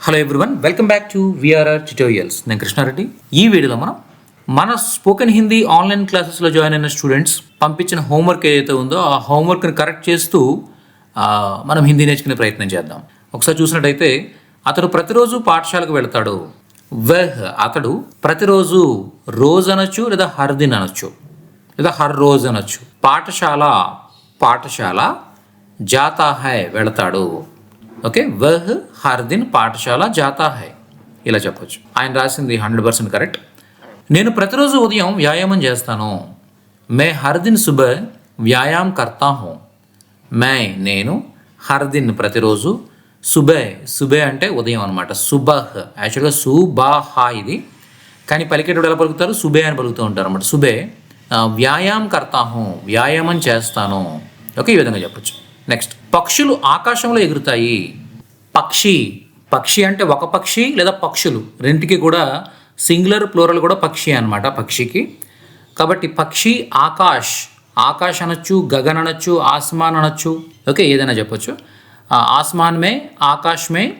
Hello everyone welcome back to VRR tutorials నేను కృష్ణారెడ్డి. ఈ వీడియోలో మనం మన స్పోకెన్ హిందీ ఆన్లైన్ క్లాసెస్లో జాయిన్ అయిన స్టూడెంట్స్ పంపించిన హోంవర్క్ ఏదైతే ఉందో ఆ హోంవర్క్ని కరెక్ట్ చేస్తూ మనం హిందీ నేర్చుకునే ప్రయత్నం చేద్దాం. ఒకసారి చూసినట్టయితే అతడు ప్రతిరోజు పాఠశాలకు వెళ్తాడు. వెహ్ అతడు ప్రతిరోజు రోజు అనొచ్చు లేదా హర్దిన్ అనొచ్చు లేదా హర్ రోజు అనొచ్చు పాఠశాల పాఠశాల జాతా హై వెళతాడు. ఓకే? వహ్ హర్ దిన్ పాఠశాల జాతా హై. ఇలా చెప్పొచ్చు. ఆయన రాసింది హండ్రెడ్ పర్సెంట్ కరెక్ట్. నేను ప్రతిరోజు ఉదయం వ్యాయామం చేస్తాను. మే హర్ దిన్ సుబహ్ వ్యాయామ్ కర్తా హూ. మే నేను హర్ దిన్ ప్రతిరోజు సుబే. సుబే అంటే ఉదయం అనమాట సుబహ్. యాక్చువల్గా సుబాహ ఇది. కానీ పలికేటప్పుడు ఎలా పలుకుతారు? సుబే అని పలుకుతూ ఉంటారు అనమాట సుబే వ్యాయామం వ్యాయామ్ కర్తా వ్యాయామం చేస్తాను. ఓకే? ఈ విధంగా చెప్పొచ్చు. నెక్స్ట్. పక్షులు ఆకాశంలో ఎగురుతాయి. పక్షి పక్షి అంటే ఒక పక్షి లేదా పక్షులు. రెంటికి కూడా సింగులర్ ప్లూరల్ కూడా పక్షి అనమాట పక్షికి. కాబట్టి పక్షి ఆకాష్ ఆకాష్ అనొచ్చు గగన్ అనొచ్చు ఆస్మాన్ అనొచ్చు. ఓకే ఏదైనా చెప్పొచ్చు. ఆ, ఆస్మాన్ మే మే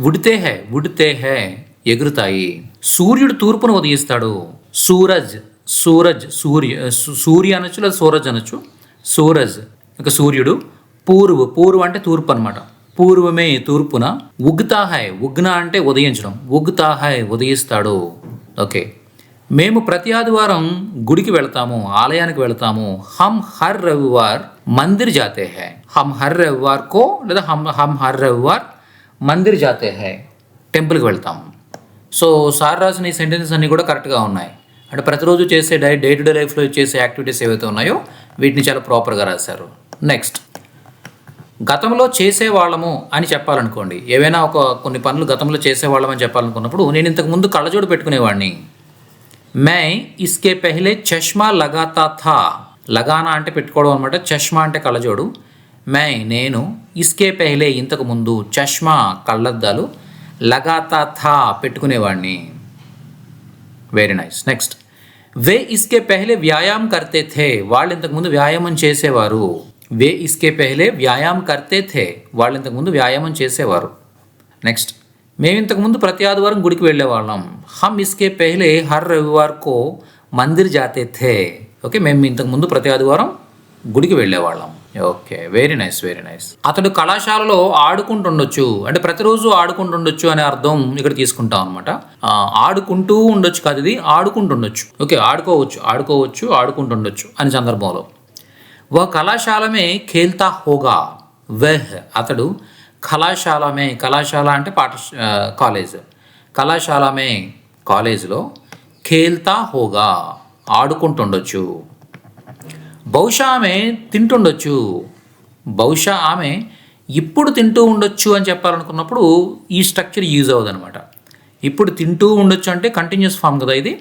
ఉడితే హే ఉడితే హే ఎగురుతాయి. సూర్యుడు తూర్పును ఉదయిస్తాడు. సూరజ్ సూరజ్ సూర్య సూర్య అనొచ్చు లేదా సూరజ్ అనొచ్చు. సూరజ్ ఇక సూర్యుడు. పూర్వ పూర్వ అంటే తూర్పు అనమాట పూర్వమే తూర్పున ఉగ్తాహాయ్ ఉగ్న అంటే ఉదయించడం. ఉగ్తాహాయ్ ఉదయిస్తాడు. ఓకే. మేము ప్రతి ఆదివారం గుడికి వెళ్తాము ఆలయానికి వెళ్తాము. హమ్ హర్ రవివార్ మందిర్ జాతే హై. హమ్ హర్ రవివార్ కో లేదా హమ్ హమ్ హర్ రవివార్ మందిర్ జాతే హై. టెంపుల్కి వెళ్తాము సో సార్ రాసిన ఈ సెంటెన్సెస్ అన్నీ కూడా కరెక్ట్గా ఉన్నాయి. అంటే ప్రతిరోజు చేసే డై డే టు డే లైఫ్లో చేసే యాక్టివిటీస్ ఏవైతే ఉన్నాయో వీటిని చాలా ప్రాపర్గా రాశారు. నెక్స్ట్. గతంలో చేసేవాళ్ళము అని చెప్పాలనుకోండి. ఏవైనా ఒక కొన్ని పనులు గతంలో చేసేవాళ్ళం అని చెప్పాలనుకున్నప్పుడు నేను ఇంతకు ముందు కళ్ళజోడు పెట్టుకునేవాడిని. మై ఇస్కే పెహ్లే చష్మా లగాతా థా. లగానా అంటే పెట్టుకోవడం అనమాట చష్మా అంటే కళ్ళజోడు. మై నేను ఇస్కే పెహ్లే ఇంతకు ముందు చష్మా కళ్ళద్దాలు లగాతా థా పెట్టుకునేవాడిని. వెరీ నైస్ నెక్స్ట్ వే ఇస్కే పెహ్లే వ్యాయామం కర్తే థే. వాళ్ళు ఇంతకుముందు వ్యాయామం చేసేవారు. వే ఇస్కే పెహలే వ్యాయామం కర్తే థే. వాళ్ళు ఇంతకుముందు వ్యాయామం చేసేవారు. నెక్స్ట్ మేము ఇంతకుముందు ప్రతి ఆదివారం గుడికి వెళ్ళేవాళ్ళం. హమ్ ఇస్కే పెహలే హర్ రవివార్ కో మందిర్ జాతే థే. ఓకే మేము ఇంతకుముందు ప్రతి ఆదివారం గుడికి వెళ్ళేవాళ్ళం. Okay very nice very nice అతడు కళాశాలలో ఆడుకుంటుండొచ్చు. అంటే ప్రతిరోజు ఆడుకుంటుండొచ్చు అనే అర్థం ఇక్కడ తీసుకుంటాం అనమాట ఆడుకుంటూ ఉండొచ్చు కాదు ఇది ఆడుకుంటుండొచ్చు. ఓకే ఆడుకోవచ్చు ఆడుకోవచ్చు ఆడుకుంటుండొచ్చు అనే సందర్భంలో. వా కళాశాలమే ఖేల్తా హోగా. వెహ్ అతడు కళాశాలమే కళాశాల అంటే పాఠశ కాలేజ్. కళాశాలమే కాలేజ్లో ఖేల్తా హోగా ఆడుకుంటుండొచ్చు. బహుశా ఆమె తింటుండొచ్చు. బహుశా ఆమె ఇప్పుడు తింటూ ఉండొచ్చు అని చెప్పాలనుకున్నప్పుడు ఈ స్ట్రక్చర్ యూజ్ అవ్వదనమాట ఇప్పుడు తింటూ ఉండొచ్చు అంటే కంటిన్యూస్ ఫామ్ కదా ఇది.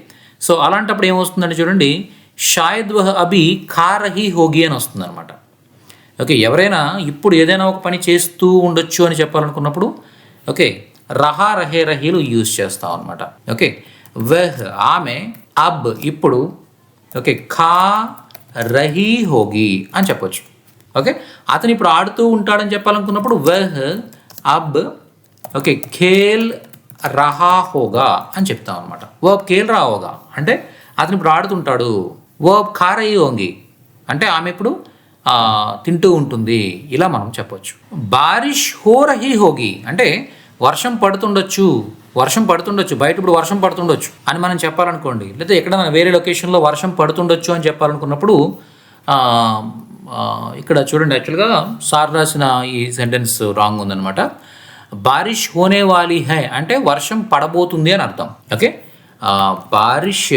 సో అలాంటప్పుడు ఏమొస్తుందంటే చూడండి షాయద్ వహ్ అభి ఖా హోగి అని వస్తుంది అనమాట ఓకే ఎవరైనా ఇప్పుడు ఏదైనా ఒక పని చేస్తూ ఉండొచ్చు అని చెప్పాలనుకున్నప్పుడు ఓకే రహా రహే రహీలు యూజ్ చేస్తాం అనమాట ఓకే వెహ్ ఆమె అబ్ ఇప్పుడు ఓకే ఖా రహీ హోగి అని చెప్పొచ్చు. ఓకే అతను ఇప్పుడు ఆడుతూ ఉంటాడని చెప్పాలనుకున్నప్పుడు వెహ్ అబ్ ఓకే ఖేల్ రహా హోగా అని చెప్తాం అనమాట ఓ ఖేల్ రా హోగా. అంటే అతను ఇప్పుడు ఆడుతుంటాడు. ఓ కారయి ఓంగి అంటే ఆమె ఇప్పుడు తింటూ ఉంటుంది. ఇలా మనం చెప్పొచ్చు. బారిష్ హోరహి హోగి. అంటే వర్షం పడుతుండొచ్చు. వర్షం పడుతుండొచ్చు. బయట ఇప్పుడు వర్షం పడుతుండొచ్చు అని మనం చెప్పాలనుకోండి. లేదా ఎక్కడైనా వేరే లొకేషన్లో వర్షం పడుతుండొచ్చు అని చెప్పాలనుకున్నప్పుడు ఇక్కడ చూడండి యాక్చువల్గా సార్ రాసిన ఈ సెంటెన్స్ రాంగ్ ఉందన్నమాట. బారిష్ హోనే వాలి హై. అంటే వర్షం పడబోతుంది అని అర్థం. ఓకే? బారిష్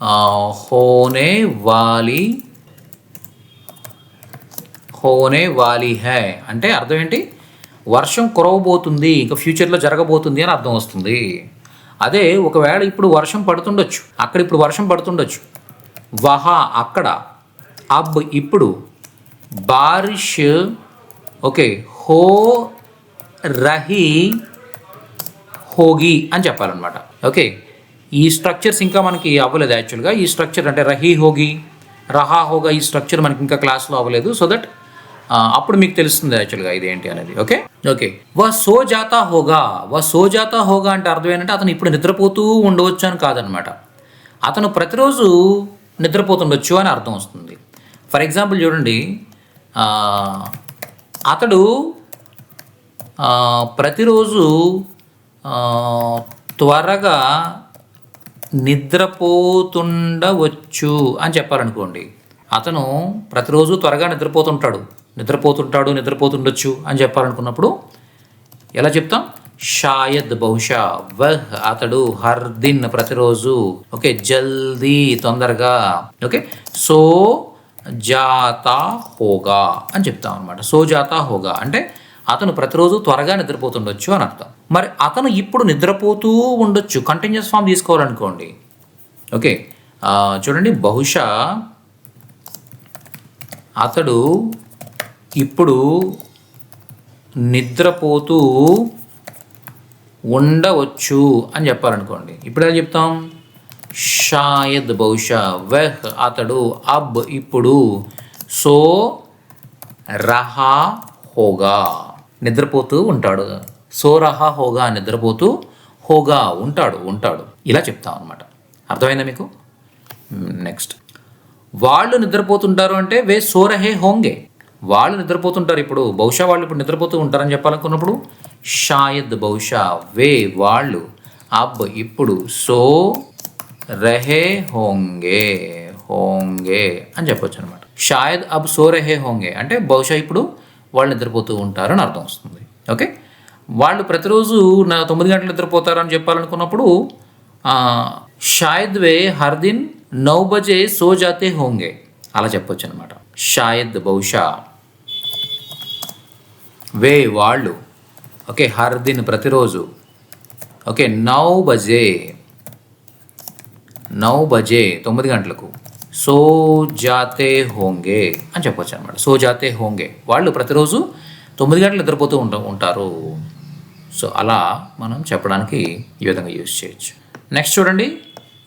होने హోనే వాలి. హోనే వాలి హై. అంటే అర్థం ఏంటి? వర్షం కురవబోతుంది ఇంకా ఫ్యూచర్లో జరగబోతుంది అని అర్థం వస్తుంది. అదే ఒకవేళ ఇప్పుడు వర్షం పడుతుండొచ్చు అక్కడ ఇప్పుడు వర్షం పడుతుండొచ్చు. వహా అక్కడ. అబ్ ఇప్పుడు. బారిష్. ఓకే. హో రహి హోగి అని చెప్పాలన్నమాట. ఓకే. ఈ స్ట్రక్చర్స్ ఇంకా మనకి అవ్వలేదు యాక్చువల్గా ఈ స్ట్రక్చర్ అంటే రహీ హోగి రహా హోగా ఈ స్ట్రక్చర్ మనకి ఇంకా క్లాస్లో అవ్వలేదు. సో దట్ అప్పుడు మీకు తెలుస్తుంది యాక్చువల్గా ఇది ఏంటి అనేది. ఓకే ఓకే వా సో జాతా హోగా. వా సోజాత హోగా అంటే అర్థం ఏంటంటే అతను ఇప్పుడు నిద్రపోతూ ఉండవచ్చు అని కాదనమాట. అతను ప్రతిరోజు నిద్రపోతుండొచ్చు అని అర్థం వస్తుంది. ఫర్ ఎగ్జాంపుల్ చూడండి అతడు ప్రతిరోజు త్వరగా నిద్రపోతుండవచ్చు అని చెప్పారనుకోండి అతను ప్రతిరోజు త్వరగా నిద్రపోతుంటాడు. నిద్రపోతుంటాడు నిద్రపోతుండొచ్చు అని చెప్పాలనుకున్నప్పుడు ఎలా చెప్తాం? షాయద్ బహుశా వహ్ అతడు హర్ దిన్ ప్రతిరోజు. ఓకే జల్దీ తొందరగా. ఓకే సో జాతా హోగా అని చెప్తాం అనమాట సో జాతా హోగా అంటే అతను ప్రతిరోజు త్వరగా నిద్రపోతుండొచ్చు అని అర్థం. మరి అతను ఇప్పుడు నిద్రపోతూ ఉండొచ్చు కంటిన్యూస్ ఫామ్ తీసుకోవాలనుకోండి. ఓకే చూడండి బహుశా అతడు ఇప్పుడు నిద్రపోతూ ఉండవచ్చు అని చెప్పాలనుకోండి. ఇప్పుడు ఎలా చెప్తాం? షాయద్ బహుశా వెహ్ అతడు అబ్ ఇప్పుడు సో రహా హోగా. నిద్రపోతూ ఉంటాడు. సోరహ హోగా నిద్రపోతూ హోగా ఉంటాడు ఉంటాడు. ఇలా చెప్తాం అనమాట అర్థమైందా మీకు? నెక్స్ట్. వాళ్ళు నిద్రపోతుంటారు అంటే వే సోరహే హోంగే. వాళ్ళు నిద్రపోతుంటారు ఇప్పుడు. బహుశా వాళ్ళు ఇప్పుడు నిద్రపోతూ ఉంటారని చెప్పాలనుకున్నప్పుడు షాయద్ బహుశా వే వాళ్ళు అబ్ ఇప్పుడు సో రహే హోంగే హోంగే అని చెప్పొచ్చు అనమాట షాయద్ అబ్ సో రహే హోంగే. అంటే బహుశా ఇప్పుడు వాళ్ళు నిద్రపోతూ ఉంటారని అర్థం వస్తుంది. ఓకే? వాళ్ళు ప్రతిరోజు నా తొమ్మిది గంటలు నిద్రపోతారని చెప్పాలనుకున్నప్పుడు షాయద్ వే హర్ దిన్ నౌ బజే సో జాతే హోంగే. అలా చెప్పొచ్చు అనమాట షాయద్ బహుశా వే వాళ్ళు. ఓకే? హర్ దిన్ ప్రతిరోజు. ఓకే? నౌ బజే నౌ బజే తొమ్మిది గంటలకు. సో జాతే హోంగే అని చెప్పొచ్చు అనమాట సో జాతే హోంగే. వాళ్ళు ప్రతిరోజు తొమ్మిది గంటలు నిద్రపోతూ ఉంట ఉంటారు. సో అలా మనం చెప్పడానికి ఈ విధంగా యూజ్ చేయొచ్చు. నెక్స్ట్ చూడండి.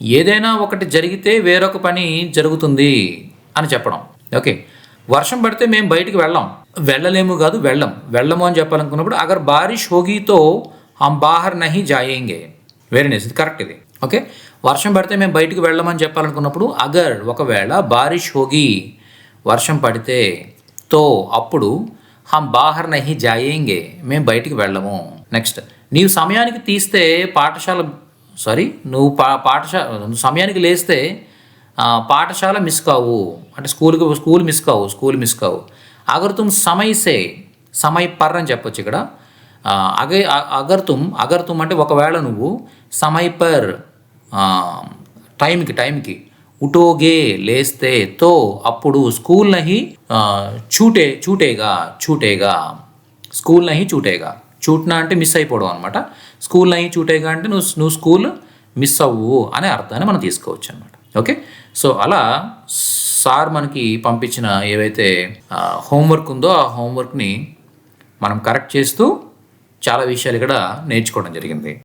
ఏదైనా ఒకటి జరిగితే వేరొక పని జరుగుతుంది అని చెప్పడం. ఓకే. వర్షం పడితే మేము బయటికి వెళ్ళాం. వెళ్ళలేము కాదు వెళ్ళం. వెళ్ళము అని చెప్పాలనుకున్నప్పుడు అగర్ బారిష్ హోగీతో హమ్ బాహర్ నహి జాయేంగే. వెరీ నైస్ ఇది కరెక్ట్ ఇది. ఓకే? వర్షం పడితే మేము బయటికి వెళ్ళమని చెప్పాలనుకున్నప్పుడు అగర్ ఒకవేళ బారిష్ హోగి వర్షం పడితే తో అప్పుడు హం బాహర్ నహి జాయేంగే మేము బయటికి వెళ్ళము. నెక్స్ట్ నీవు సమయానికి తీస్తే పాఠశాల సారీ నువ్వు పా పాఠశాల నువ్వు సమయానికి లేస్తే పాఠశాల మిస్ కావు. అంటే స్కూల్కి స్కూల్ మిస్ కావు స్కూల్ మిస్ కావు. అగర్ తుమ్ సమయ పర్ అని చెప్పొచ్చు ఇక్కడ. అగే అగర్తుం అగర్ తుమ్ అగర్ తుమ్ అంటే ఒకవేళ నువ్వు సమయ పర్ టైంకి టైంకి. ఉటోగే లేస్తే తో అప్పుడు స్కూల్ నహి చూటే చూటేగా చూటేగా. స్కూల్ నహి చూటేగా. చూట్నా అంటే మిస్ అయిపోవడం అనమాట స్కూల్ నహి చూటేగా అంటే నువ్వు నువ్వు స్కూల్ మిస్ అవ్వు అనే అర్థాన్ని మనం తీసుకోవచ్చు అనమాట ఓకే? సో అలా సార్ మనకి పంపించిన ఏవైతే హోంవర్క్ ఉందో ఆ హోంవర్క్ని మనం కరెక్ట్ చేస్తూ చాలా విషయాలు ఇక్కడ నేర్చుకోవడం జరిగింది.